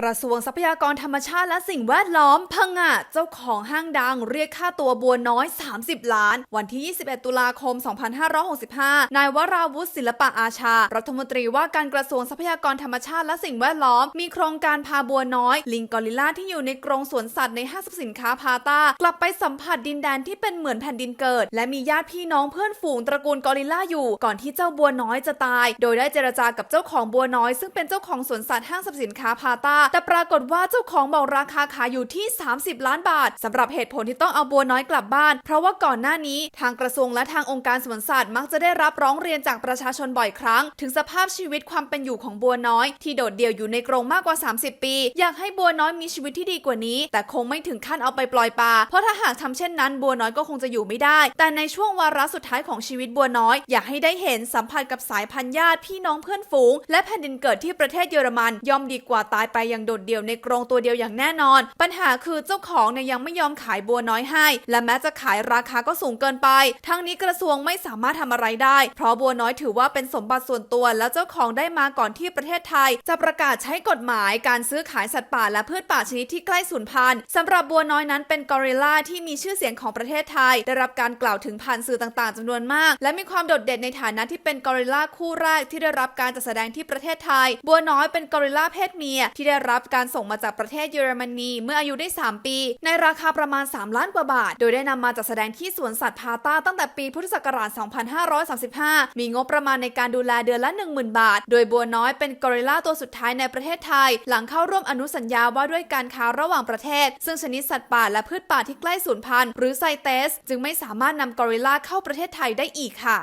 กระทรวงทรัพยากรธรรมชาติและสิ่งแวดล้อมพังงะเจ้าของห้างดังเรียกค่าตัวบัวน้อย 30 ล้าน วันที่ 21 ตุลาคม 2565 นายวราวุฒิศิลปะอาชา รัฐมนตรีว่าการกระทรวงทรัพยากรธรรมชาติและสิ่งแวดล้อม มีโครงการพาบัวน้อย ลิงกอริลลาที่อยู่ในกรงสวนสัตว์ในห้างสรรพสินค้าพาตากลับไปสัมผัสดินแดนที่เป็นเหมือนแผ่นดินเกิด และมีญาติพี่น้องเพื่อนฝูงตระกูลกอริลลาอยู่ ก่อนที่เจ้าบัวน้อยจะตาย โดยได้เจรจากับเจ้าของบัวน้อย ซึ่งเป็นเจ้าของสวนสัตว์ห้างสรรพสินค้าพาตาแต่ปรากฏว่าเจ้าของบอกราคาขายอยู่ที่ 30 ล้านบาทสำหรับเหตุผลที่ต้องเอาบัวน้อยกลับบ้าน เพราะว่าก่อนหน้านี้ทางกระทรวงและทางองค์การสวนสัตว์มักจะได้รับร้องเรียนจากประชาชนบ่อยครั้ง ถึงสภาพชีวิตความเป็นอยู่ของบัวน้อย ที่โดดเดี่ยวอยู่ในกรงมากกว่า 30 ปี อยากให้บัวน้อยมีชีวิตที่ดีกว่านี้ แต่คงไม่ถึงขั้นเอาไปปล่อยปลาเพราะถ้าหากทำเช่นนั้นบัวน้อยก็คงจะอยู่ไม่ได้ แต่ในช่วงวาระสุดท้ายของชีวิตบัวน้อย อยากให้ได้เห็นสัมผัสกับสายพันธุ์ญาติพี่น้องเพื่อนฝูง และแผ่นดินเกิดที่ประเทศเยอรมันย่อมดีกว่าตายไปอย่างโดดเดี่ยวในกรงตัวเดียวอย่างแน่นอน ปัญหาคือเจ้าของเนี่ยยังไม่ยอมขายบัวน้อยให้ และแม้จะขายราคาก็สูงเกินไป ทั้งนี้กระทรวงไม่สามารถทำอะไรได้ เพราะบัวน้อยถือว่าเป็นสมบัติส่วนตัว และเจ้าของได้มาก่อนที่ประเทศไทย จะประกาศใช้กฎหมายการซื้อขายสัตว์ป่าและพืชป่าชนิดที่ใกล้สูญพันธุ์สำหรับบัวน้อยนั้นเป็นกอริลลาที่มีชื่อเสียงของประเทศไทย ได้รับการกล่าวถึงผ่านสื่อต่างๆจำนวนมาก และมีความโดดเด่นในฐานะที่เป็นกอริลลาคู่แรกที่ได้รับการจัดแสดงที่ประเทศไทย บัวน้อยเป็นกอริลลาเพศเมียที่ได้รับการส่งมาจากประเทศเยอรมนีเมื่ออายุได้ 3 ปี ในราคาประมาณ 3 ล้านกว่าบาท โดยได้นำมาจัดแสดงที่สวนสัตว์พาต้าตั้งแต่ปีพุทธศักราช 2535 มีงบประมาณในการดูแลเดือนละ 10,000 บาท โดยบัวน้อยเป็นกอริลลาตัวสุดท้ายในประเทศไทย หลังเข้าร่วมอนุสัญญาว่าด้วยการค้าระหว่างประเทศ ซึ่งชนิดสัตว์ป่าและพืชป่าที่ใกล้สูญพันธุ์หรือไซเตส จึงไม่สามารถนำกอริลลาเข้าประเทศไทยได้อีกค่ะ